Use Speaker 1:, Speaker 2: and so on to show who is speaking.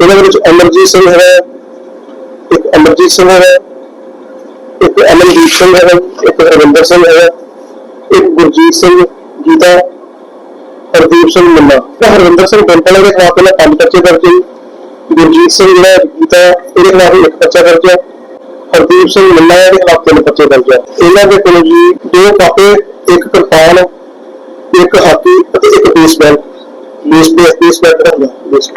Speaker 1: ਇਹਨਾਂ ਵਿੱਚ ਅਮਰਜੀਤ ਸਿੰਘ ਹੈ ਇੱਕ ਅਮਰਜੀਤ ਸਿੰਘ ਹੈ ਇੱਕ ਅਮਨਦੀਪ ਸਿੰਘ ਹੈ ਇੱਕ ਰਵਿੰਦਰ ਸਿੰਘ ਹੈ ਇੱਕ ਗੁਰਜੀਤ ਸਿੰਘ ਗੀਤਾ ਹਰਦੀਪ ਸਿੰਘ ਮੁੰਨਾ ਹਰਵਿੰਦਰ ਸਿੰਘ ਬੰਪਲੇ ਦੇ ਖਿਲਾਫ ਪਹਿਲਾਂ ਪੰਜ ਬੱਚੇ ਦਰਜ ਗੁਰਜੀਤ ਸਿੰਘ ਜਿਹੜਾ ਹੈ, ਇਹਦੇ ਖਿਲਾਫ ਇੱਕ ਪਰਚਾ ਦਰਜ ਹੈ ਹਰਦੀਪ ਸਿੰਘ ਮੰਨਾ ਇਹਦੇ ਖਿਲਾਫ ਤਿੰਨ ਬੱਚੇ ਦਰਜ ਹੈ ਇਹਨਾਂ ਦੇ ਕੋਲ ਜੀ ਦੋ ਕਾਪੇ ਇੱਕ ਕਿਰਪਾਨ ਇੱਕ ਹਾਕੀ ਅਤੇ ਇੱਕ ਬੇਸਬਾਲ ਬੇਸ ਬੇਸਬਾਲ ਰੱਖਦਾ ਬੇਸ